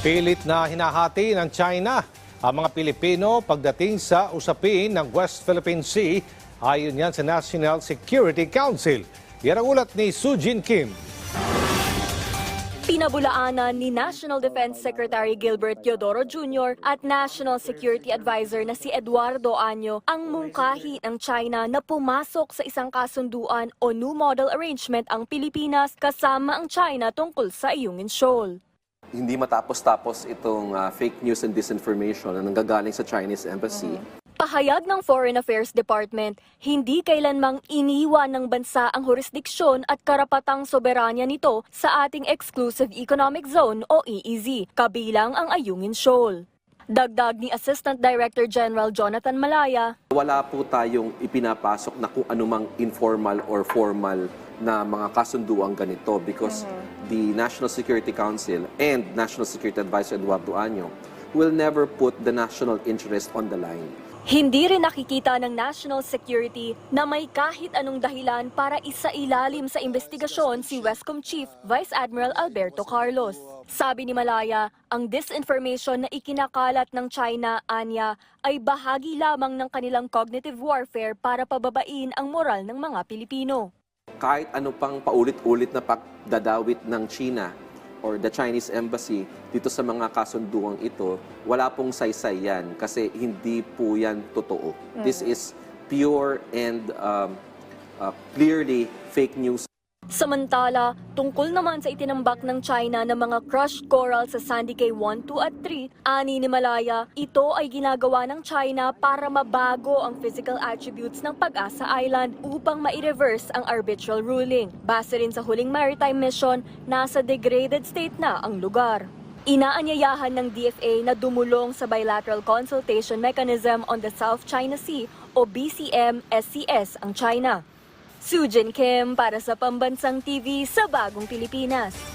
Pilit na hinahati ng China ang mga Pilipino pagdating sa usapin ng West Philippine Sea ayon yan sa National Security Council. Yan ang ulat ni Sujin Kim. Pinabulaanan ni National Defense Secretary Gilbert Teodoro Jr. at National Security Advisor na si Eduardo Año ang mungkahi ng China na pumasok sa isang kasunduan o New Model Arrangement ang Pilipinas kasama ang China tungkol sa Ayungin Shoal. Hindi matapos-tapos itong ah, fake news and disinformation na nanggagaling sa Chinese Embassy. Pahayag ng Foreign Affairs Department, hindi kailanmang iniwan ng bansa ang jurisdiksyon at karapatang soberanya nito sa ating Exclusive Economic Zone o EEZ, kabilang ang Ayungin Shoal. Dagdag ni Assistant Director General Jonathan Malaya, Wala po tayong ipinapasok na kung anumang informal or formal na mga kasunduang ganito because the National Security Council and National Security Advisor Eduardo Año will never put the national interest on the line. Hindi rin nakikita ng national security na may kahit anong dahilan para isailalim sa investigasyon si Westcom Chief Vice Admiral Alberto Carlos. Sabi ni Malaya, ang disinformation na ikinakalat ng China, Anya, ay bahagi lamang ng kanilang cognitive warfare para pababain ang moral ng mga Pilipino. Kahit ano pang paulit-ulit na pagdadawit ng China or the Chinese Embassy dito sa mga kasunduang ito, wala pong saysay yan kasi hindi po yan totoo. This is pure and um, uh, clearly fake news. Samantala, tungkol naman sa itinambak ng China ng mga crushed coral sa Sandy Cay 1, 2 at 3, ani ni Malaya, ito ay ginagawa ng China para mabago ang physical attributes ng Pag-asa Island upang ma-reverse ang arbitral ruling. Base rin sa huling maritime mission, nasa degraded state na ang lugar. Inaanyayahan ng DFA na dumulong sa Bilateral Consultation Mechanism on the South China Sea o BCM-SCS ang China. Sujin Kim para sa Pambansang TV sa Bagong Pilipinas.